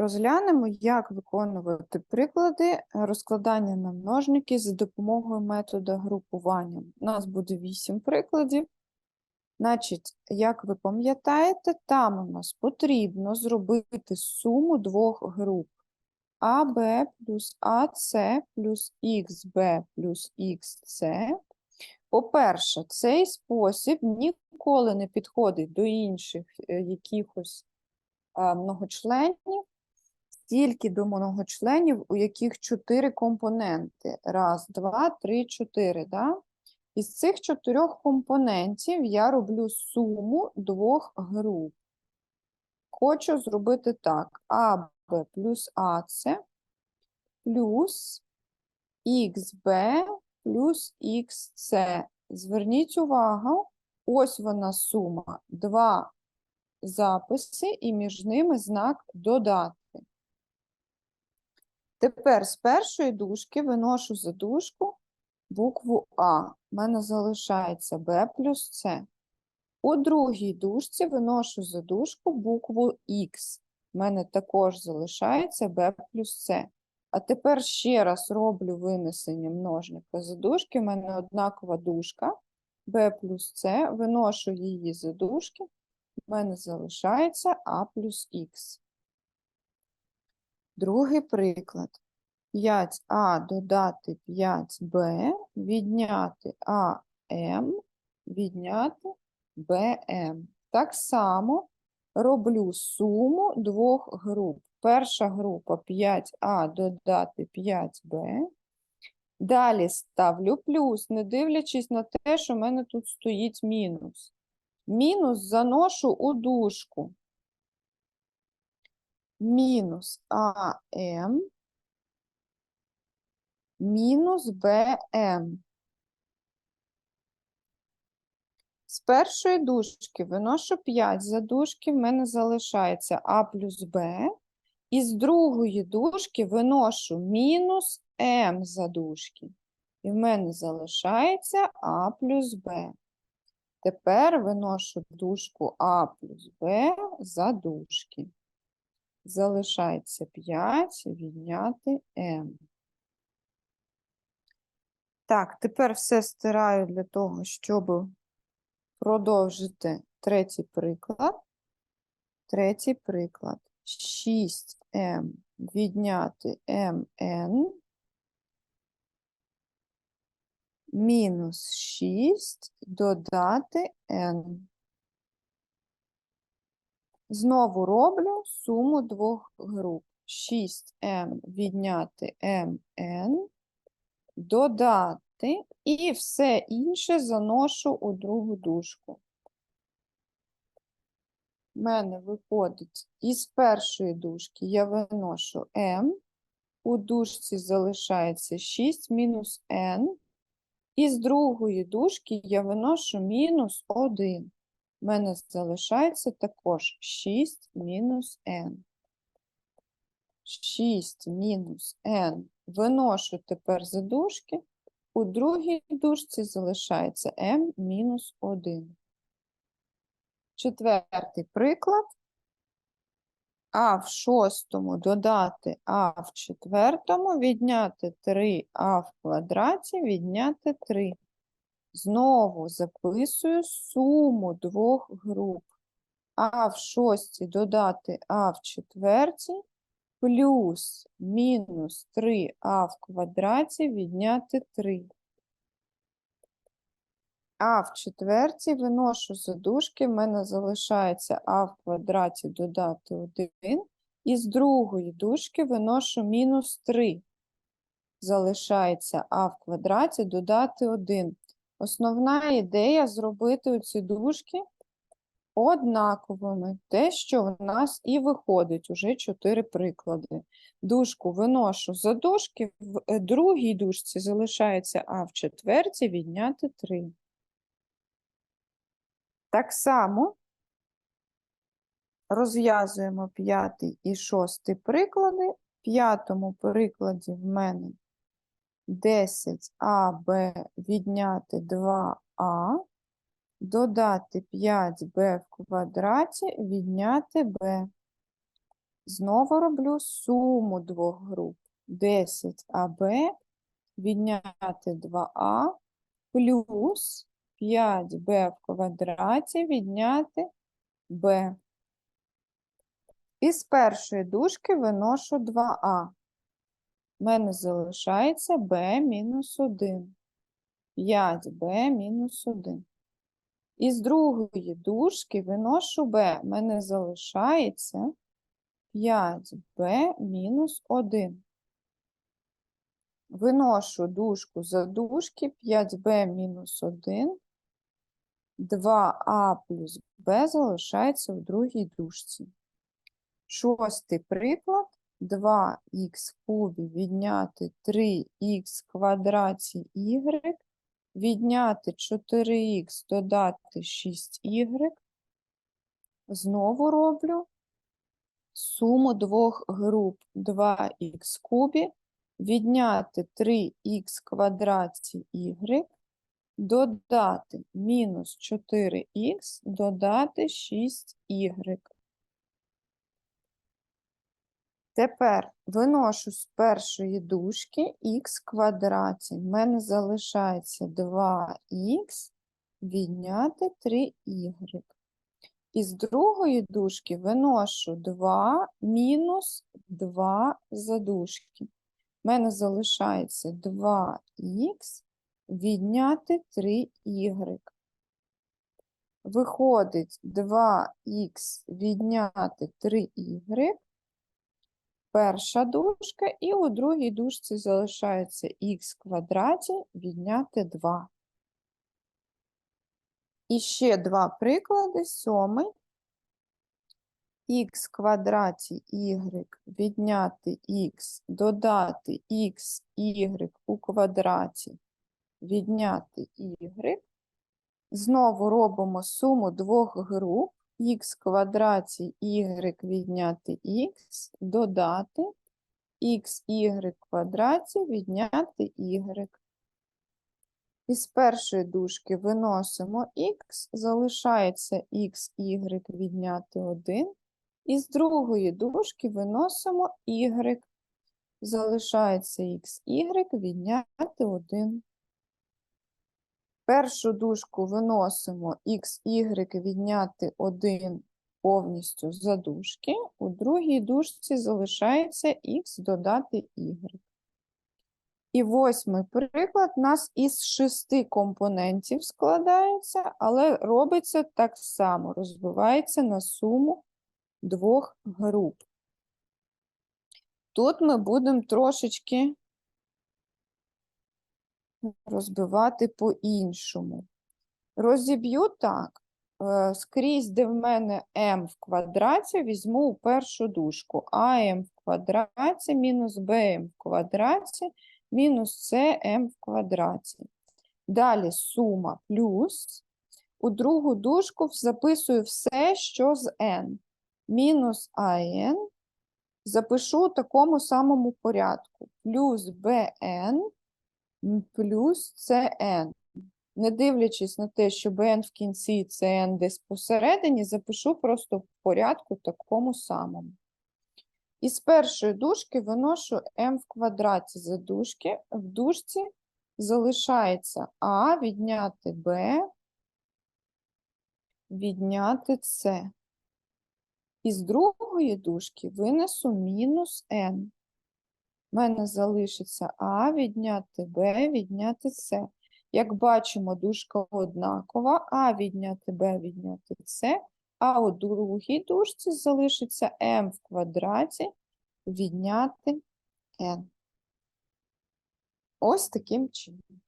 Розглянемо, як виконувати приклади розкладання на множники за допомогою методу групування. У нас буде 8 прикладів. Значить, як ви пам'ятаєте, там у нас потрібно зробити суму двох груп АБ плюс АС плюс XB плюс XC. По-перше, цей спосіб ніколи не підходить до інших е, якихось многочленів, тільки до многочленів, у яких чотири компоненти. Раз, два, три, чотири. Да? Із цих чотирьох компонентів я роблю суму двох груп. Хочу зробити так: АБ плюс АС плюс XB плюс XC. Зверніть увагу, ось вона сума. Два записи і між ними знак додати. Тепер з першої дужки виношу за дужку букву А. У мене залишається Б плюс С. У другій дужці виношу за дужку букву Х. У мене також залишається Б плюс С. А тепер ще раз роблю винесення множника за дужки. У мене однакова дужка b плюс c, виношу її за дужки. У мене залишається а плюс х. Другий приклад. 5а додати 5b, відняти ам, відняти bm. Так само роблю суму двох груп. Перша група 5а додати 5b. Далі ставлю плюс, не дивлячись на те, що в мене тут стоїть мінус. Мінус заношу у дужку. Мінус АМ мінус БМ. З першої дужки виношу 5 за дужки, в мене залишається А плюс Б. І з другої дужки виношу мінус М за дужки. І в мене залишається А плюс Б. Тепер виношу дужку А плюс Б за дужки. Залишається 5 відняти М. Так, тепер все стираю для того, щоб продовжити третій приклад. Третій приклад. 6m відняти mn мінус 6 додати n. Знову роблю суму двох груп. 6m відняти mn, додати і все інше заношу у другу дужку. У мене виходить із першої дужки я виношу m, у дужці залишається 6 мінус n, і з другої дужки я виношу мінус 1. У мене залишається також 6 мінус n. 6 мінус n виношу тепер за дужки, у другій дужці залишається m мінус 1. Четвертий приклад. А в шостому додати А в четвертому, відняти 3а в квадраті, відняти 3. Знову записую суму двох груп. А в шостій додати А в четвертій, плюс мінус 3а в квадраті, відняти 3. А в четвертій виношу за дужки, в мене залишається А в квадраті додати 1. І з другої дужки виношу мінус 3. Залишається А в квадраті додати 1. Основна ідея зробити оці дужки однаковими. Те, що в нас і виходить, уже 4 приклади. Дужку виношу за дужки, в е, другій дужці залишається А в четвертій відняти 3. Так само розв'язуємо п'ятий і шостий приклади. В п'ятому прикладі в мене 10аб відняти 2а, додати 5b в квадраті, відняти b. Знову роблю суму двох груп. 10АБ відняти 2А плюс 5b в квадраті відняти b. Із першої дужки виношу 2а. У мене залишається b мінус 1. 5b мінус 1. Із другої дужки виношу b. У мене залишається 5b мінус 1. Виношу дужку за дужки 5b мінус 1. 2а плюс b залишається в другій дужці. Шостий приклад. 2х в кубі відняти 3х в квадраті y, відняти 4х, додати 6y. Знову роблю суму двох груп 2х в кубі, відняти 3х в квадраті y, додати мінус 4х, додати 6y. Тепер виношу з першої дужки х квадраті. В мене залишається 2х відняти 3y. Із другої дужки виношу 2 мінус 2 задушки. В мене залишається 2х відняти 3y. Виходить 2х відняти 3y. Перша дужка, і у другій дужці залишається х квадраті відняти 2. І ще два приклади. Сьомий. х квадраті y відняти х, додати х, y у квадраті відняти y. Знову робимо суму двох груп х квадраті y відняти х, додати xy квадраті відняти y. Із першої дужки виносимо х, залишається xy відняти 1. Із другої дужки виносимо y, залишається xy відняти 1. Першу дужку виносимо xy відняти 1 повністю за дужки. У другій дужці залишається х додати y. І восьмий приклад у нас із шести компонентів складається, але робиться так само, розбивається на суму двох груп. Тут ми будемо трошечки розбивати по-іншому. Розіб'ю так. е, Скрізь, де в мене m в квадраті, візьму у першу дужку. am в квадраті мінус bm в квадраті мінус cm в квадраті. Далі сума плюс. У другу дужку записую все, що з n. Мінус an запишу у такому самому порядку. Плюс bn Плюс CN. Не дивлячись на те, що BN в кінці і CN десь посередині, запишу просто в порядку такому самому. Із першої дужки виношу m в квадраті за дужки. В дужці залишається А відняти Б, відняти С. Із другої дужки винесу мінус n. У мене залишиться А відняти Б, відняти С. Як бачимо, дужка однакова, А відняти Б, відняти С, а у другій дужці залишиться М в квадраті відняти N. Ось таким чином.